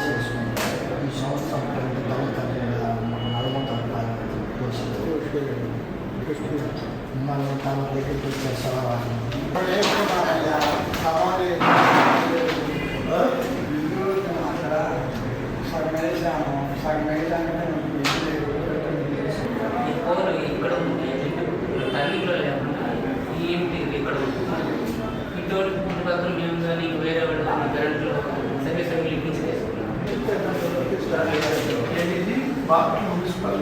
చేసుకుంటారు ఈ సంవత్సరం ప్రభుత్వం నల్గొండ మనం తమ దగ్గరికి వచ్చే సలహాలు సగం వేసాము సగం వేసాక మున్సిపల్.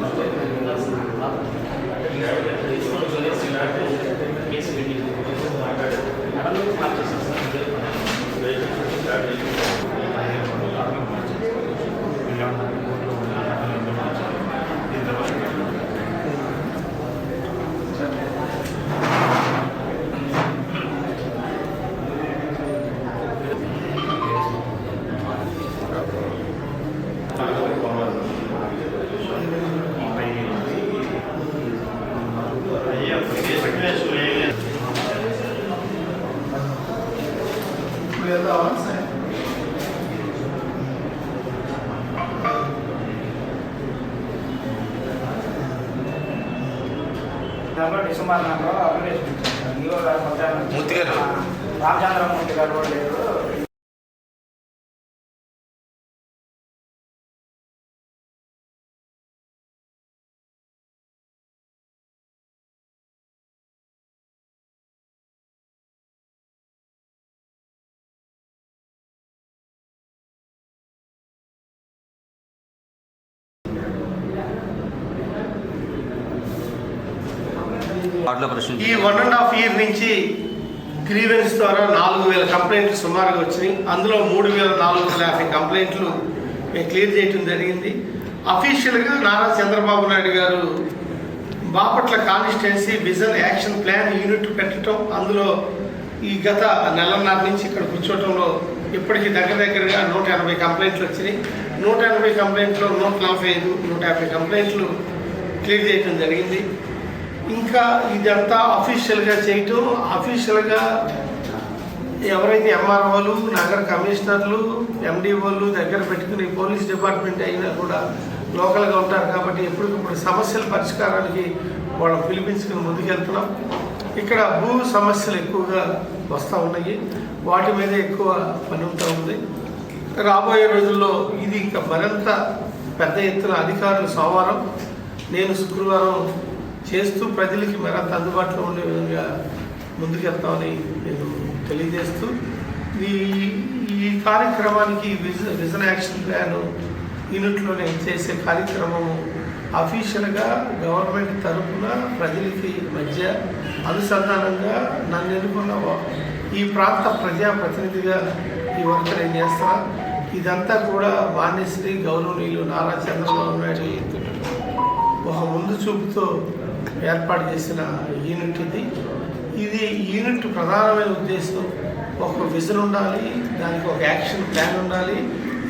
దాంట్లో డిసెంబర్ నెలలో అప్లికేషన్ మూర్తి గారు. రామచంద్రమూర్తి గారు కూడా లేరు ఈ వన్ అండ్ హాఫ్ ఇయర్ నుంచి గ్రీవెన్స్ ద్వారా నాలుగు వేల కంప్లైంట్లు సుమారుగా వచ్చినాయి. అందులో మూడు వేల నాలుగు వందల యాభై కంప్లైంట్లు మేము క్లియర్ చేయడం జరిగింది. అఫీషియల్గా Nara Chandrababu Naidu garu Bapatla constituency vision action plan unit పెట్టడం అందులో ఈ గత నెలన్నర నుంచి ఇక్కడ కూర్చోవటంలో ఇప్పటికీ దగ్గర దగ్గరగా నూట ఎనభై కంప్లైంట్లు వచ్చినాయి. నూట ఎనభై కంప్లైంట్లో నూట నలభై ఐదు నూట యాభై కంప్లైంట్లు క్లియర్ చేయడం జరిగింది. ఇంకా ఇదంతా అఫీషియల్గా చేయటం అఫీషియల్గా ఎవరైతే ఎంఆర్ఓలు నగర కమిషనర్లు ఎండిఓలు దగ్గర పెట్టుకుని పోలీస్ డిపార్ట్మెంట్ అయినా కూడా లోకల్గా ఉంటారు కాబట్టి ఎప్పటికప్పుడు సమస్యల పరిష్కారానికి వాళ్ళని పిలిపించుకుని ముందుకెళ్తున్నాం. ఇక్కడ భూ సమస్యలు ఎక్కువగా వస్తూ ఉన్నాయి. వాటి మీద ఎక్కువ పని ఉంటా ఉంది. రాబోయే రోజుల్లో ఇది ఇంకా మరింత పెద్ద ఎత్తున అధికారులు సోమవారం. నేను శుక్రవారం చేస్తూ ప్రజలకి మరింత అందుబాటులో ఉండే విధంగా ముందుకెళ్తామని నేను తెలియజేస్తూ ఈ ఈ కార్యక్రమానికి విజ విజన్ యాక్షన్ ప్లాన్ యూనిట్లో నేను చేసే కార్యక్రమము అఫీషియల్గా గవర్నమెంట్ తరఫున ప్రజలకి మధ్య అనుసంధానంగా నన్ను ఎన్నుకున్న ఈ ప్రాంత ప్రజాప్రతినిధిగా ఈ వర్క్ నేను చేస్తాను ఇదంతా కూడా వాణిశ్రీ గౌరవనీయులు నారా చంద్రబాబు నాయుడు ఒక ముందు చూపుతో ఏర్పాటు చేసిన యూనిట్ ఇది. ఇది యూనిట్ ప్రధానమైన ఉద్దేశం ఒక విజన్ ఉండాలి దానికి ఒక యాక్షన్ ప్లాన్ ఉండాలి.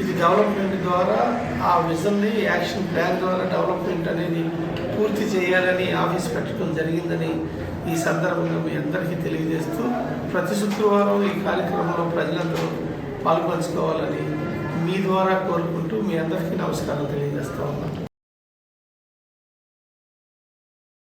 ఇది డెవలప్మెంట్ ద్వారా ఆ విజన్ని యాక్షన్ ప్లాన్ ద్వారా డెవలప్మెంట్ అనేది పూర్తి చేయాలని ఆఫీస్ పెట్టడం జరిగిందని ఈ సందర్భంగా మీ అందరికీ తెలియజేస్తూ ప్రతి శుక్రవారం ఈ కార్యక్రమంలో ప్రజలందరూ పాల్పంచుకోవాలని మీ ద్వారా కోరుకుంటూ మీ అందరికీ నమస్కారం తెలియజేస్తా ఉన్నాను.